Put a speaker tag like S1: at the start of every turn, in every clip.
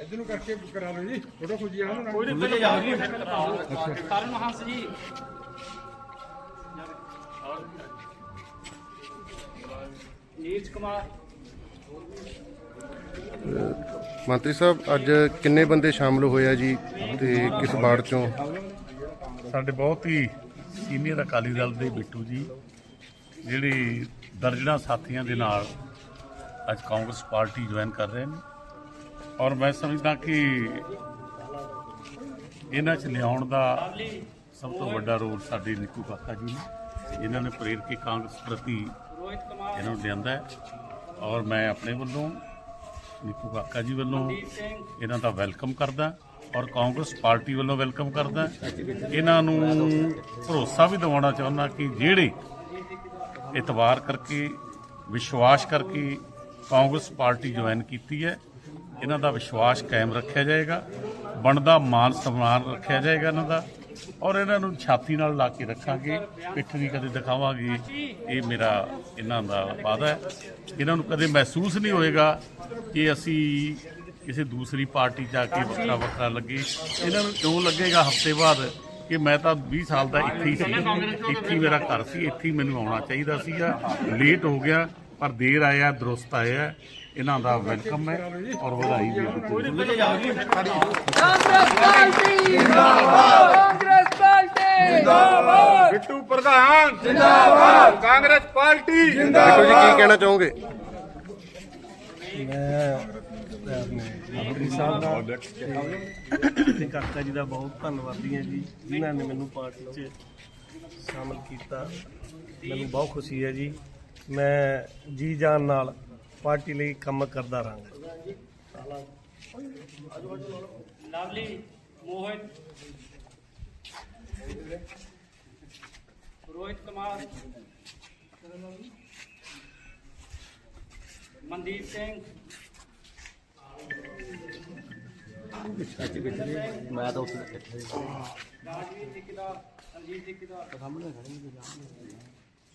S1: ਇੱਧਰ ਨੂੰ ਕਰਕੇ ਕਰਾ ਲਓ ਜੀ। ਫੋਟੋ ਖੁੱਜੀ ਆ ਨਾ
S2: ਕੋਈ ਨਹੀਂ ਜਾਓ ਜੀ ਕਰਨ ਹੰਸ ਜੀ। ਨੀਰਜ ਕੁਮਾਰ।
S3: ਮੰਤਰੀ ਸਾਹਿਬ ਅੱਜ ਕਿੰਨੇ ਬੰਦੇ ਸ਼ਾਮਲ ਹੋਏ ਆ ਜੀ ਤੇ ਕਿਸ ਵਾਰਡ ਚੋਂ?
S4: ਸਾਡੇ ਬਹੁਤ ਹੀ ਸੀਨੀਅਰ ਅਕਾਲੀ ਦਲ ਦੇ ਬਿੱਟੂ ਜੀ ਜਿਹੜੇ ਦਰਜਨਾਂ ਸਾਥੀਆਂ ਦੇ ਨਾਲ ਅੱਜ ਕਾਂਗਰਸ ਪਾਰਟੀ ਜੁਆਇਨ ਕਰ ਰਹੇ ਨੇ। ਔਰ ਮੈਂ ਸਮਝਦਾ ਕਿ ਇਹਨਾਂ 'ਚ ਲਿਆਉਣ ਦਾ ਸਭ ਤੋਂ ਵੱਡਾ ਰੋਲ ਸਾਡੇ ਨਿੱਕੂ ਕਾਕਾ ਜੀ ਨੇ। ਇਹਨਾਂ ਨੇ ਪ੍ਰੇਰ ਕੇ ਕਾਂਗਰਸ ਪ੍ਰਤੀ ਇਹਨਾਂ ਨੂੰ ਲਿਆਂਦਾ ਹੈ। ਔਰ ਮੈਂ ਆਪਣੇ ਵੱਲੋਂ, ਨਿੱਕੂ ਕਾਕਾ ਜੀ ਵੱਲੋਂ ਇਹਨਾਂ ਦਾ ਵੈਲਕਮ ਕਰਦਾ ਔਰ ਕਾਂਗਰਸ ਪਾਰਟੀ ਵੱਲੋਂ ਵੈਲਕਮ ਕਰਦਾ ਇਹਨਾਂ ਨੂੰ ਭਰੋਸਾ ਵੀ ਦਿਵਾਉਣਾ ਚਾਹੁੰਦਾ ਕਿ ਜਿਹੜੇ ਇਤਵਾਰ ਕਰਕੇ, ਵਿਸ਼ਵਾਸ ਕਰਕੇ ਕਾਂਗਰਸ ਪਾਰਟੀ ਜੁਆਇਨ ਕੀਤੀ ਹੈ ਇਹਨਾਂ ਦਾ ਵਿਸ਼ਵਾਸ ਕਾਇਮ ਰੱਖਿਆ ਜਾਏਗਾ, ਬਣਦਾ ਮਾਨ ਸਨਮਾਨ ਰੱਖਿਆ ਜਾਏਗਾ ਇਹਨਾਂ ਦਾ, ਔਰ ਇਹਨਾਂ ਨੂੰ ਛਾਤੀ ਨਾਲ ਲਾ ਕੇ ਰੱਖਾਂਗੇ, ਪਿੱਠ ਵੀ ਕਦੇ ਦਿਖਾਵਾਂਗੇ, ਇਹ ਮੇਰਾ ਇਹਨਾਂ ਦਾ ਵਾਅਦਾ ਹੈ। ਇਹਨਾਂ ਨੂੰ ਕਦੇ ਮਹਿਸੂਸ ਨਹੀਂ ਹੋਏਗਾ ਕਿ ਅਸੀਂ ਕਿਸੇ ਦੂਸਰੀ ਪਾਰਟੀ ਜਾ ਕੇ ਵੱਖਰਾ ਵੱਖਰਾ ਲੱਗੇ। ਇਹਨਾਂ ਨੂੰ ਕਿਉਂ ਲੱਗੇਗਾ ਹਫ਼ਤੇ ਬਾਅਦ ਕਿ ਮੈਂ ਤਾਂ 20 ਸਾਲ ਦਾ ਇੱਥੇ ਹੀ ਸੀ, ਇੱਥੇ ਮੇਰਾ ਘਰ ਸੀ, ਇੱਥੇ ਹੀ ਮੈਨੂੰ ਆਉਣਾ ਚਾਹੀਦਾ ਸੀਗਾ, ਲੇਟ ਹੋ ਗਿਆ। ਪਰ ਦੇਰ ਆਇਆ ਦਰੁਸਤ ਆਇਆ ਇਹਨਾਂ ਦਾ ਵੈਲਕਮ ਹੈ ਔਰ ਵਧਾਈ
S2: ਜੀ
S5: ਕਾਂਗਰਸ ਪਾਰਟੀ ਜਿੰਦਾਬਾਦ। ਕਾਂਗਰਸ ਪਾਰਟੀ ਜਿੰਦਾਬਾਦ
S1: ਬਿੱਟੂ ਪ੍ਰਧਾਨ। ਜਿੰਦਾਬਾਦ। ਕਾਂਗਰਸ ਪਾਰਟੀ।
S3: ਬਿੱਟੂ ਜੀ ਕੀ ਕਹਿਣਾ ਚਾਹੋਗੇ?
S6: ਮੈਂ ਆਪਣੇ ਸਾਹਿਬ ਦਾ ਤੇ- ਤੇ ਕਾਕਾ ਜੀ ਦਾ ਬਹੁਤ ਧੰਨਵਾਦੀ ਹਾਂ ਜੀ ਜਿਨ੍ਹਾਂ ਨੇ ਮੈਨੂੰ ਪਾਰਟੀ 'ਚ ਸ਼ਾਮਲ ਕੀਤਾ। ਮੈਨੂੰ ਬਹੁਤ ਖੁਸ਼ੀ ਹੈ ਜੀ। ਮੈਂ ਜੀ ਜਾਨ ਨਾਲ ਪਾਰਟੀ ਲਈ ਕੰਮ ਕਰਦਾ ਰਹਾਂਗਾ।
S2: ਲਵਲੀ ਮੋਹਿਤ। ਰੋਹਿਤ ਕੁਮਾਰ। ਮਨਦੀਪ ਸਿੰਘ।
S7: ਮੈਂ ਤਾਂ ਉੱਥੇ
S2: ਰਾਜਵੀਰ ਠੇਕੇਦਾਰ ਰਣਜੀਤ ਠੇਕੇਦਾਰ ਸਾਹਮਣੇ ਖੜੇ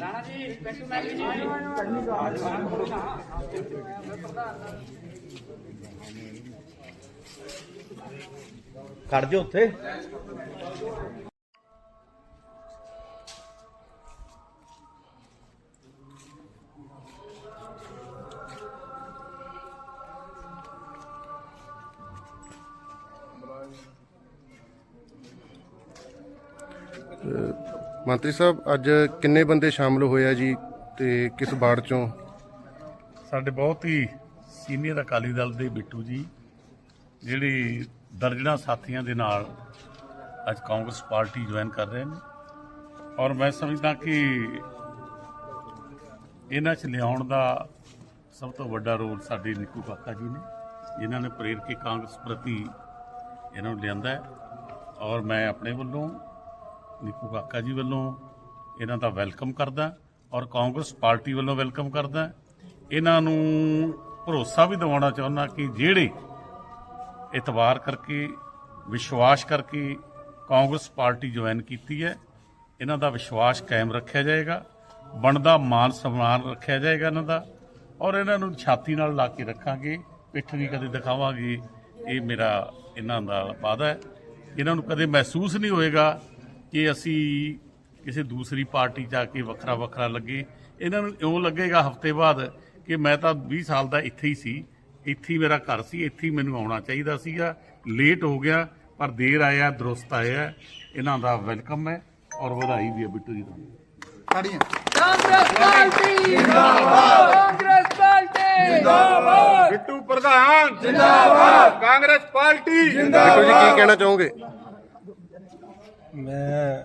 S2: ਰਾਣਾ ਜੀ ਪਿੰਟੂ ਮੈਮੀ ਜੀ
S7: ਖੜ ਜਾ ਉੱਥੇ।
S3: ਮੰਤਰੀ ਸਾਹਿਬ, ਅੱਜ ਕਿੰਨੇ ਬੰਦੇ ਸ਼ਾਮਲ ਹੋਏ ਆ ਜੀ ਤੇ ਕਿਸ ਵਾਰਡ ਚੋਂ?
S4: ਸਾਡੇ ਬਹੁਤ ਹੀ ਸੀਨੀਅਰ ਅਕਾਲੀ ਦਲ ਦੇ ਬਿੱਟੂ ਜੀ, ਜਿਹੜੇ ਦਰਜਨਾਂ ਸਾਥੀਆਂ ਦੇ ਨਾਲ ਅੱਜ ਕਾਂਗਰਸ ਪਾਰਟੀ ਜੁਆਇਨ ਕਰ ਰਹੇ ਨੇ। ਔਰ ਮੈਂ ਸਮਝਦਾ ਕਿ ਇਹਨਾਂ 'ਚ ਲਿਆਉਣ ਦਾ ਸਭ ਤੋਂ ਵੱਡਾ ਰੋਲ ਸਾਡੇ ਨਿੱਕੂ ਕਾਕਾ ਜੀ ਨੇ। ਜਿਨ੍ਹਾਂ ਨੇ ਪ੍ਰੇਰ ਕੇ ਕਾਂਗਰਸ ਪ੍ਰਤੀ ਇਹਨਾਂ ਨੂੰ ਲਿਆਂਦਾ ਔਰ ਮੈਂ ਆਪਣੇ ਵੱਲੋਂ ਨਿੱਕੂ ਕਾਕਾ ਜੀ ਵੱਲੋਂ ਇਹਨਾਂ ਦਾ ਵੈਲਕਮ ਕਰਦਾ ਔਰ ਕਾਂਗਰਸ ਪਾਰਟੀ ਵੱਲੋਂ ਵੈਲਕਮ ਕਰਦਾ। ਇਹਨਾਂ ਨੂੰ ਭਰੋਸਾ ਵੀ ਦਿਵਾਉਣਾ ਚਾਹੁੰਦਾ ਕਿ ਜਿਹੜੇ ਇਤਵਾਰ ਕਰਕੇ, ਵਿਸ਼ਵਾਸ ਕਰਕੇ ਕਾਂਗਰਸ ਪਾਰਟੀ ਜੁਆਇਨ ਕੀਤੀ ਹੈ, ਇਹਨਾਂ ਦਾ ਵਿਸ਼ਵਾਸ ਕਾਇਮ ਰੱਖਿਆ ਜਾਏਗਾ, ਬਣਦਾ ਮਾਨ ਸਨਮਾਨ ਰੱਖਿਆ ਜਾਏਗਾ ਇਹਨਾਂ ਦਾ ਔਰ ਇਹਨਾਂ ਨੂੰ ਛਾਤੀ ਨਾਲ ਲਾ ਕੇ ਰੱਖਾਂਗੇ, ਪਿੱਠ ਵੀ ਕਦੇ ਦਿਖਾਵਾਂਗੇ, ਇਹ ਮੇਰਾ ਇਹਨਾਂ ਦਾ ਵਾਅਦਾ ਹੈ। ਇਹਨਾਂ ਨੂੰ ਕਦੇ ਮਹਿਸੂਸ ਨਹੀਂ ਹੋਏਗਾ ਕਿ ਅਸੀਂ ਕਿਸੇ ਦੂਸਰੀ ਪਾਰਟੀ ਜਾ ਕੇ ਵੱਖਰਾ ਵੱਖਰਾ ਲੱਗੇ। ਇਹਨਾਂ ਨੂੰ ਇਉਂ ਲੱਗੇਗਾ ਹਫ਼ਤੇ ਬਾਅਦ ਕਿ ਮੈਂ ਤਾਂ 20 ਸਾਲ ਦਾ ਇੱਥੇ ਹੀ ਸੀ। ਇੱਥੇ ਹੀ ਮੇਰਾ ਘਰ ਸੀ ਇੱਥੇ ਹੀ ਮੈਨੂੰ ਆਉਣਾ ਚਾਹੀਦਾ ਸੀਗਾ। ਲੇਟ ਹੋ ਗਿਆ ਪਰ ਦੇਰ ਆਇਆ ਦਰੁਸਤ ਆਇਆ। ਇਹਨਾਂ ਦਾ ਵੈਲਕਮ ਹੈ ਔਰ ਵਧਾਈ ਵੀ ਹੈ ਬਿੱਟੂ ਜੀ ਤੁਹਾਨੂੰ।
S5: ਕਾਂਗਰਸ ਪਾਰਟੀ ਜਿੰਦਾਬਾਦ। ਕਾਂਗਰਸ ਪਾਰਟੀ ਜਿੰਦਾਬਾਦ।
S1: ਬਿੱਟੂ ਪ੍ਰਧਾਨ ਜਿੰਦਾਬਾਦ। ਕਾਂਗਰਸ ਪਾਰਟੀ
S3: ਬਿੱਟੂ ਜੀ ਕੀ ਕਹਿਣਾ ਚਾਹੋਗੇ?
S6: ਮੈਂ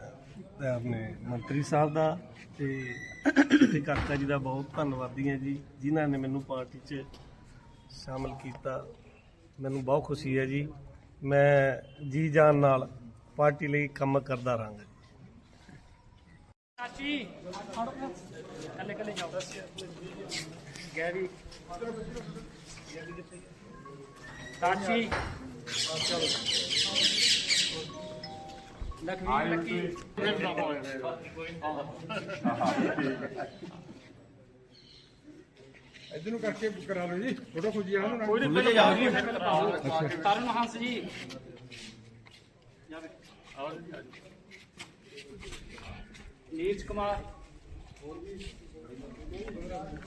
S6: ਤੇ ਆਪਣੇ ਮੰਤਰੀ ਸਾਹਿਬ ਦਾ ਤੇ ਤੇ ਕਾਕਾ ਜੀ ਦਾ ਬਹੁਤ ਧੰਨਵਾਦੀ ਹਾਂ ਜੀ, ਜਿਨ੍ਹਾਂ ਨੇ ਮੈਨੂੰ ਪਾਰਟੀ 'ਚ ਸ਼ਾਮਲ ਕੀਤਾ। ਮੈਨੂੰ ਬਹੁਤ ਖੁਸ਼ੀ ਹੈ ਜੀ। ਮੈਂ ਜੀ ਜਾਨ ਨਾਲ ਪਾਰਟੀ ਲਈ ਕੰਮ ਕਰਦਾ ਰਹਾਂਗਾ
S2: ਚਾਚੀ ਕੱਲੇ ਕੱਲੇ ਜਾਓ। ਗੈਰੀ। ਚਾਚੀ। ਲਖਵੀਰ ਲੱਕੀ
S1: ਇਧਰ ਨੂੰ ਕਰਕੇ ਕਰਾ ਲਓ ਜੀ। ਫੋਟੋ ਖੁੱਜੀ ਜਾਣਾ ਨਾ
S2: ਕੋਈ ਨਹੀਂ ਜਾਓ ਜੀ। ਤਰਨ ਹੰਸ ਜੀ। ਨੀਰਜ ਕੁਮਾਰ।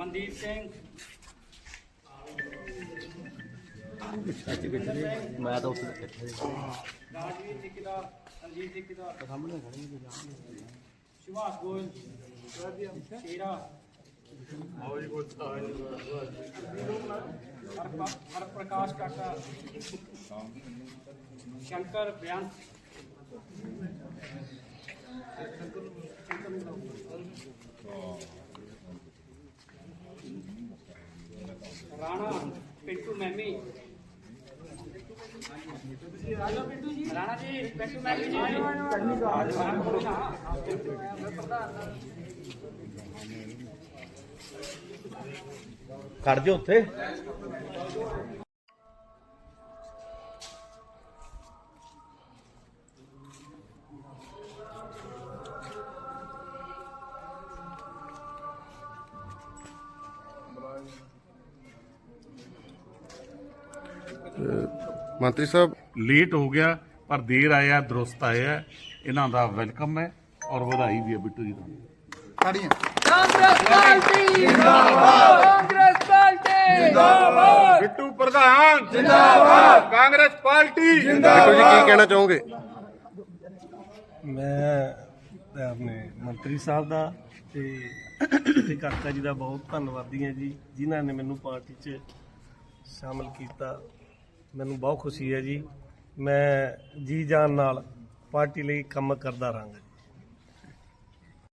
S2: ਮਨਦੀਪ ਸਿੰਘ
S7: ਮੈਂ ਤਾਂ ਉੱਥੇ ਬੈਠਾ ਸੀ।
S2: ਰਾਜਵੀਰ ਠੇਕੇਦਾਰ ਰਣਜੀਤ ਠੇਕੇਦਾਰ ਸਾਹਮਣੇ ਖੜੇ ਸੁਭਾਸ਼ ਗੋਇਲ ਸ਼ੇਰਾ ਹਰ ਹਰ ਪ੍ਰਕਾਸ਼ ਕਾਕਾ ਸ਼ੰਕਰ ਬਿਆਨ ਰਾਣਾ ਜੀ ਪਿੰਟੂ ਮੈਮੀ ਜੀ
S7: ਖੜ ਜਾ ਉੱਥੇ।
S3: ਮੰਤਰੀ ਸਾਹਿਬ
S4: ਲੇਟ ਹੋ ਗਿਆ। ਪਰ ਦੇਰ ਆਇਆ ਦਰੁਸਤ ਆਇਆ ਇਹਨਾਂ ਦਾ ਵੈਲਕਮ ਹੈ ਔਰ ਵਧਾਈ ਵੀ ਹੈ ਬਿੱਟੂ ਜੀ ਤੁਹਾਨੂੰ।
S1: ਤਾੜੀਆਂ
S5: ਕਾਂਗਰਸ ਪਾਰਟੀ! ਜਿੰਦਾਬਾਦ! ਕਾਂਗਰਸ ਪਾਰਟੀ! ਜਿੰਦਾਬਾਦ!
S1: ਬਿੱਟੂ ਪ੍ਰਧਾਨ! ਜਿੰਦਾਬਾਦ! ਕਾਂਗਰਸ ਪਾਰਟੀ!
S3: ਬਿੱਟੂ ਜੀ ਕੀ ਕਹਿਣਾ ਚਾਹੋਗੇ?
S6: ਮੈਂ ਆਪਣੇ ਮੰਤਰੀ ਸਾਹਿਬ ਦਾ ਤੇ ਤੇ ਕਾਕਾ ਜੀ ਦਾ ਬਹੁਤ ਧੰਨਵਾਦੀ ਹਾਂ ਜੀ ਜਿਨ੍ਹਾਂ ਨੇ ਮੈਨੂੰ ਪਾਰਟੀ 'ਚ ਸ਼ਾਮਲ ਕੀਤਾ। ਮੈਨੂੰ ਬਹੁਤ ਖੁਸ਼ੀ ਹੈ ਜੀ। ਮੈਂ ਜੀ ਜਾਨ ਨਾਲ ਪਾਰਟੀ ਲਈ ਕੰਮ ਕਰਦਾ ਰਹਾਂਗਾ ਜੀ।